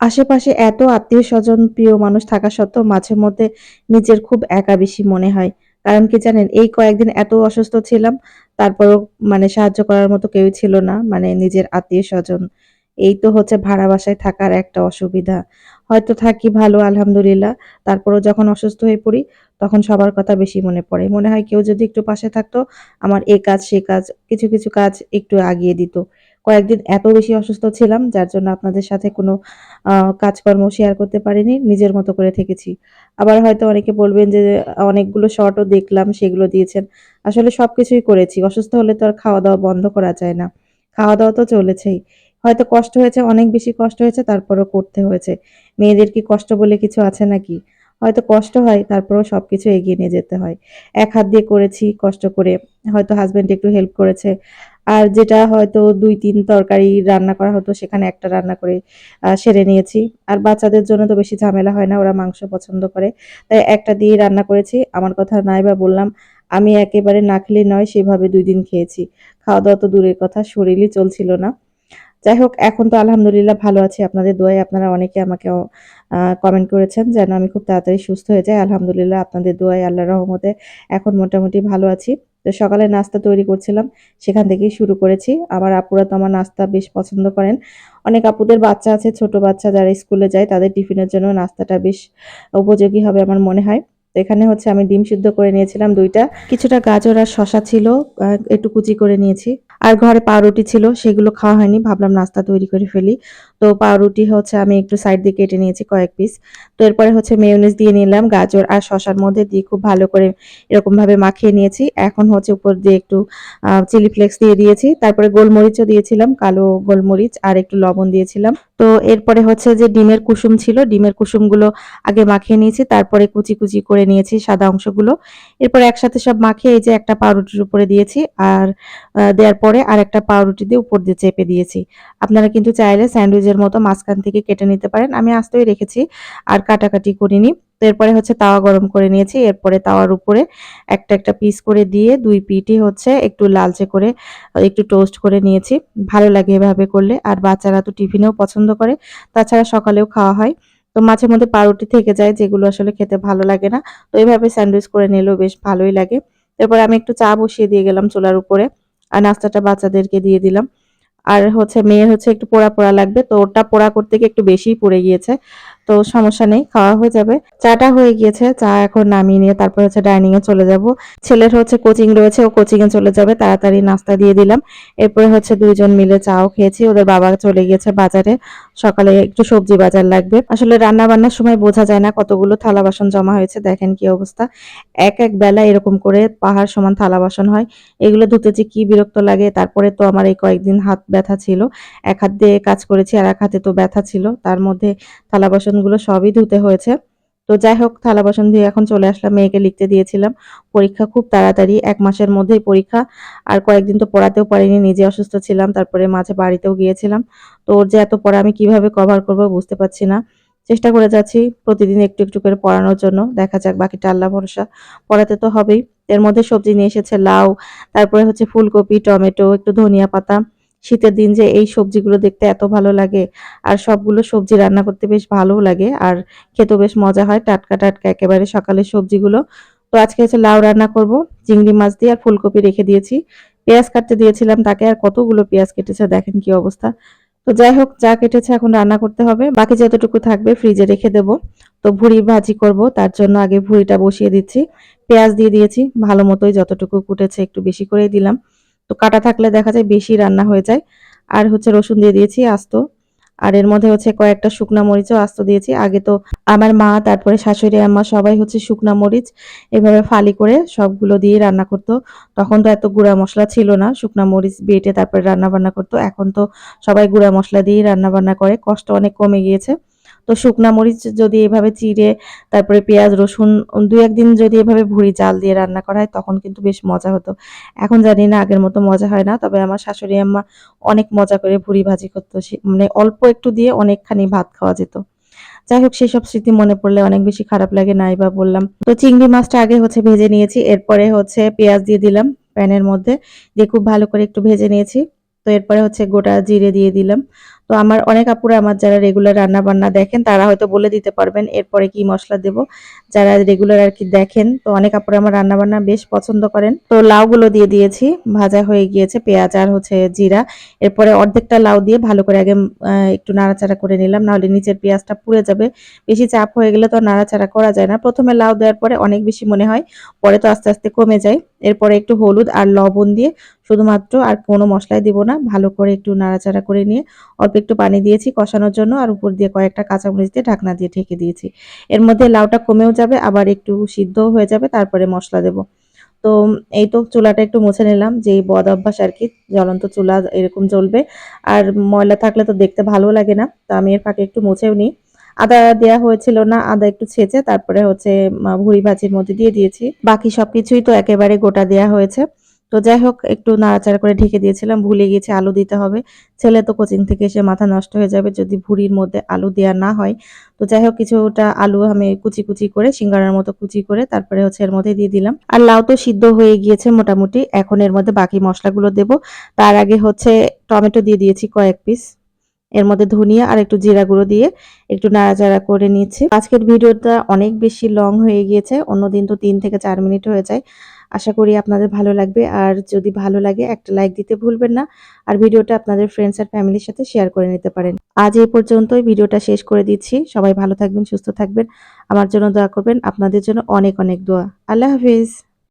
আশেপাশে এত আত্মীয় স্বজন প্রিয় মানুষ থাকা সত্ত্বেও মাঝে মধ্যে নিজের খুব একা বেশি মনে হয়। কারণ কি জানেন? এই কয়েকদিন এত অসুস্থ ছিলাম, তারপরও মানে সাহায্য করার মতো কেউই ছিল না। মানে নিজের আত্মীয় স্বজন এই তো হচ্ছে ভাড়া বাসায় থাকার একটা অসুবিধা। হয়তো থাকি ভালো আলহামদুলিল্লাহ। তারপরও যখন অসুস্থ হয়ে পড়ি, তখন সবার কথা বেশি মনে পড়ে। মনে হয় কেউ যদি একটু পাশে থাকতো, আমার এ কাজ সে কাজ, কিছু, কিছু কাজ একটু আগিয়ে দিত। কয়েকদিন এত বেশি অসুস্থ ছিলাম যার জন্য আপনাদের সাথে কোনো কাজকর্ম শেয়ার করতে পারিনি। নিজের মতো করে থেকেছি। আবার হয়তো অনেকে বলবেন যে অনেকগুলো শর্টও দেখলাম সেগুলো দিয়েছেন। আসলে সব কিছুই করেছি। অসুস্থ হলে তো আর খাওয়া-দাওয়া বন্ধ করা যায় না। খাওয়া-দাওয়া তো চলেছেই। হয়তো কষ্ট হয়েছে, অনেক বেশি কষ্ট হয়েছে তারপরও করতে হয়েছে। মেয়েদের কি কষ্ট বলে কিছু আছে নাকি? হয়তো কষ্ট হয় তারপরেও সবকিছু এগিয়ে নিয়ে যেতে হয়। এক হাত দিয়ে করেছি কষ্ট করে। হয়তো হাসব্যান্ড একটু হেল্প করেছে। আর যেটা হয়তো ২-৩ তরকারি রান্না করা হতো সেখানে একটা রান্না করে সেরে নিয়েছি। আর বাচ্চাদের জন্য তো বেশি ঝামেলা হয় না, ওরা মাংস পছন্দ করে। তাই একটা দিয়ে রান্না করেছি। আমার কথা নাই বা বললাম, আমি একেবারে না খেলে নয় সেভাবে দুই দিন খেয়েছি। খাওয়া-দাওয়া তো দূরের কথা, শরীরই চলছিল না। যাই হোক এখন তো আলহামদুলিল্লাহ ভালো আছি। আপনাদের দোয়ায় আপনারা অনেকে আমাকে কমেন্ট করেছেন যেন আমি খুব তাড়াতাড়ি সুস্থ হয়ে যাই। আলহামদুলিল্লাহ আপনাদের দোয়ায় আল্লাহর রহমতে এখন মোটামুটি ভালো আছি। তো সকালে নাস্তা তৈরি করছিলাম। সেখান থেকেই শুরু করেছি। আমার আপুরা তো আমার নাস্তা বেশ পছন্দ করেন। অনেক আপুদের বাচ্চা আছে, ছোট বাচ্চা যারা স্কুলে যায় তাদের টিফিনের জন্য নাস্তাটা বেশ উপযোগী হবে আমার মনে হয়। তো এখানে হচ্ছে আমি ডিম সিদ্ধ করে নিয়েছিলাম দুইটা কিছুটা গাজর আর শশা ছিল, একটু কুচি করে নিয়েছি। আর ঘরে পাউরুটি ছিল, সেগুলো খাওয়া হয়নি। ভাবলাম নাস্তা তৈরি করে ফেলি। তো পাউরুটি হচ্ছে আমি একটু সাইড দিয়ে কেটে নিয়েছি কয়েক পিস। তো এরপরে হচ্ছে মেয়োনিজ দিয়ে নিলাম গাজর আর শসার মধ্যে দিয়ে খুব ভালো করে এরকমভাবে মাখিয়ে নিয়েছি। এখন হচ্ছে উপর দিয়ে একটু চিলি ফ্লেক্স দিয়ে দিয়েছি। তারপরে গোলমরিচও দিয়েছিলাম, কালো গোলমরিচ আর একটু লবণ দিয়েছিলাম। তো এরপরে হচ্ছে যে ডিমের কুসুম ছিল, ডিমের কুসুমগুলো আগে মাখিয়ে নিয়েছি। তারপরে কুচি, কুচি করে নিয়েছি সাদা অংশগুলো। এরপর একসাথে সব মাখিয়ে এই যে একটা পাউরুটির উপরে দিয়েছি। আর আ দেওয়ার আর একটা পাউরুটি দিয়ে উপর দিয়ে চেপে দিয়েছি। আপনারা কিন্তু চাইলে স্যান্ডউইচের মতো মাঝখান থেকে কেটে নিতে পারেন। আমি আস্তেই রেখেছি আর কাটাকাটি করিনি। তো এরপরে হচ্ছে তাওয়া গরম করে নিয়েছি। এরপরে তাওয়ার উপরে একটা, একটা পিস করে দিয়ে ২ পিঠই হচ্ছে একটু লালচে করে একটু টোস্ট করে নিয়েছি। ভালো লাগে এভাবে করলে। আর বাচ্চারা তো টিফিনেও পছন্দ করে। তাছাড়া সকালেও খাওয়া হয়। তো মাঝে মধ্যে পাউরুটি থেকে যায় যেগুলো আসলে খেতে ভালো লাগে না। তো এভাবে স্যান্ডউইচ করে নিলেও বেশ ভালোই লাগে। এরপর আমি একটু চা বসিয়ে দিয়ে গেলাম চুলার উপরে। আর নাস্তাটা বাচ্চাদেরকে দিয়ে দিলাম। আর হচ্ছে মেয়ে হচ্ছে একটু পোড়া, পোড়া লাগবে। তো ওটা পোড়া করতে গিয়ে একটু বেশিই পড়ে গিয়েছে। তো সমস্যা নেই, খাওয়া হয়ে যাবে। চাটা হয়ে গিয়েছে। চা এখন নামিয়ে নিয়ে তারপর হচ্ছে ডাইনিং এ চলে যাব। ছেলের হচ্ছে কোচিং রয়েছে, ও কোচিং এ চলে যাবে। তাড়াতাড়ি নাস্তা দিয়ে দিলাম। এরপরে হচ্ছে দুইজন মিলে চাও খেয়েছি। ওদের বাবা চলে গিয়েছে বাজারে। সকালে একটু সবজি বাজার লাগবে। আসলে রান্না-বান্নার সময় বোঝা যায় না কতগুলো থালা বাসন জমা হয়েছে। দেখেন কি অবস্থা। এক, এক বেলা এরকম করে পাহাড় সমান থালা বাসন হয়। এগুলো ধুতে যে কি বিরক্ত লাগে। তারপরে তো আমার এই কয়েকদিন হাত ব্যথা ছিল। এক হাত দিয়ে কাজ করেছি আর এক হাতে তো ব্যথা ছিল। তার মধ্যে থালা বাসনগুলো সবই ধুতে হয়েছে। তো যাই হোক থালা বাসন দিয়ে এখন চলে আসলাম। মেয়েকে লিখতে দিয়েছিলাম। পরীক্ষা খুব তাড়াতাড়ি এক মাসের মধ্যেই পরীক্ষা। আর কয়েকদিন তো পড়াতেও পারিনি। নিজে অসুস্থ ছিলাম। তারপরে মাঝে বাড়িতেও গিয়েছিলাম। তো ওর যে এত পড়া আমি কীভাবে কভার করব বুঝতে পারছি না। চেষ্টা করে যাচ্ছি প্রতিদিন একটু, একটু করে পড়ানোর জন্য। দেখা যাক বাকিটা আল্লাহ ভরসা। পড়াতে তো হবেই। এর মধ্যে সবজি নিয়ে এসেছে লাউ, তারপরে হচ্ছে ফুলকপি, টমেটো, একটু ধনিয়া পাতা। শীতের দিন যে এই সবজিগুলো দেখতে এত ভালো লাগে। আর সবগুলো সবজি রান্না করতে বেশ ভালোও লাগে। আর খেতেও বেশ মজা হয়। টাটকা, টাটকা একেবারে সকালের সবজিগুলো। তো আজকে হচ্ছে লাউ রান্না করব। চিংড়ি মাছ দিয়ে আর ফুলকপি রেখে দিয়েছি। পেঁয়াজ কাটতে দিয়েছিলাম তাকে আর কতগুলো পেঁয়াজ কেটেছে দেখেন কি অবস্থা। তো যাই হোক যা কেটেছে এখন রান্না করতে হবে। বাকি যতটুকু থাকবে ফ্রিজে রেখে দেব। তো ভুঁড়ি ভাজি করব। তার জন্য আগে ভুঁড়িটা বসিয়ে দিচ্ছি। পেঁয়াজ দিয়ে দিয়েছি। ভালো মতোই যতটুকু কুটেছে একটু বেশি করেই দিলাম। তো কাটা থাকলে দেখা যায় বেশি রান্না হয়ে যায়। আর হচ্ছে রসুন দিয়ে দিয়েছি আস্ত। আর এর মধ্যে হচ্ছে কয়েকটা শুকনা মরিচও আস্ত দিয়েছি। আগে তো আমার মা, তারপরে শাশুড়ি, আম্মা সবাই হচ্ছে শুকনা মরিচ এভাবে ফালি করে সবগুলো দিয়ে রান্না করত। তখন তো এত গুঁড়া মশলা ছিল না। শুকনা মরিচ বেটে তারপরে রান্না-বান্না করত। এখন তো সবাই গুঁড়া মশলা দিয়েই রান্না-বান্না করে। কষ্ট অনেক কমে গিয়েছে। তো শুকনা মরিচ যদি এভাবে চিড়ে তারপরে পেঁয়াজ, রসুন ২-১ যদি এভাবে ভুঁড়ি জাল দিয়ে রান্না করা হয় তখন কিন্তু বেশ মজা হতো। এখন জানি না আগের মতো মজা হয় না। তবে আমার শাশুড়ি আম্মা অনেক মজা করে ভুঁড়ি ভাজি করতো মানে অল্প একটু দিয়ে অনেকখানি ভাত খাওয়া যেত। যাই হোক সেসব স্মৃতি মনে পড়লে অনেক বেশি খারাপ লাগে নাই বা বললাম। তো চিংড়ি মাছটা আগে হচ্ছে ভেজে নিয়েছি। এরপরে হচ্ছে পেঁয়াজ দিয়ে দিলাম প্যানের মধ্যে। দিয়ে খুব ভালো করে একটু ভেজে নিয়েছি। তো এরপরে হচ্ছে গোটা জিরে দিয়ে দিলাম। তো আমার অনেক আপুরা আমার যারা রেগুলার রান্না বান্না দেখেন, তারা হয়তো বলে দিতে পারবেন এরপরে কি মশলা দেব। যারা রেগুলার আর কি দেখেন, তো অনেক আপুরা আমার রান্না বান্না বেশ পছন্দ করেন। তো লাউগুলো দিয়ে দিয়েছি, ভাজা হয়ে গিয়েছে পেঁয়াজ আর হচ্ছে জিরা। এরপরে অর্ধেকটা লাউ দিয়ে ভালো করে আগে একটু নাড়াচাড়া করে নিলাম, নাহলে নিচের পেঁয়াজটা পুড়ে যাবে। বেশি চাপ হয়ে গেলে তো নাড়াচাড়া করা যায় না। প্রথমে লাউ দেওয়ার পরে অনেক বেশি মনে হয়, পরে তো আস্তে আস্তে কমে যায়। এরপরে একটু হলুদ আর লবণ দিয়ে শুধুমাত্র আর কোনো মশলাই দিব না, ভালো করে একটু নাড়াচাড়া করে নিয়ে অল্প একটু পানি দিয়েছি কষানোর জন্য আর উপর দিয়ে কয়েকটা কাঁচামরিচ দিয়ে ঢাকনা দিয়ে ঢেকে দিয়েছি। এর মধ্যে লাউটা কমেও যাবে, আবার একটু সিদ্ধও হয়ে যাবে, তারপরে মশলা দেব। তো এই তো চুলাটা একটু মুছে নিলাম যে বদ অভ্যাস আর কি, জ্বলন্ত চুলা এরকম জ্বলবে। আর ময়লা থাকলে তো দেখতে ভালো লাগে না, তো আমি এর ফাঁকে একটু মুছেও নিই। আদা দেয়া হয়েছিল না, আদা একটু ছেঁচে, তারপরে হচ্ছে ভুড়ি ভাজির মধ্যে দিয়ে দিয়েছি। বাকি সবকিছুই তো একেবারে গোটা দেয়া হয়েছে। তো যাই হোক, একটু নাড়াচাড়া করে ঢেকে দিয়েছিলাম, ভুলে গিয়েছি আলু দিতে হবে। ছেলে তো কোচিং থেকে এসে মাথা নষ্ট হয়ে যাবে যদি ভুড়ির মধ্যে আলু দেওয়া না হয়। তো যাই হোক, কিছুটা আলু আমি কুচি কুচি করে, সিঙ্গারার মতো কুচি করে তারপরে হচ্ছে এর মধ্যে দিয়ে দিলাম। আর লাউ তো সিদ্ধ হয়ে গিয়েছে মোটামুটি, এখন এর মধ্যে বাকি মশলাগুলো দেব। তার আগে হচ্ছে টমেটো দিয়ে দিয়েছি কয়েক পিস। এর মধ্যে ধনিয়া আর একটু জিরা গুঁড়ো দিয়ে একটু নাড়াচাড়া করে নিচ্ছি। আজকের ভিডিওটা অনেক বেশি লং হয়ে গিয়েছে, অন্যদিন তো তিন থেকে চার মিনিট হয়ে যায়। আশা করি আপনাদের ভালো লাগবে। আর যদি ভালো লাগে, একটা লাইক দিতে ভুলবেন না। আর ভিডিওটা আপনাদের ফ্রেন্ডস আর ফ্যামিলির সাথে শেয়ার করে নিতে পারেন। আজ এই পর্যন্তই, ভিডিওটা শেষ করে দিচ্ছি। সবাই ভালো থাকবেন, সুস্থ থাকবেন। আমার জন্য দোয়া করবেন। আপনাদের জন্য অনেক অনেক দোয়া। আল্লাহ হাফিজ।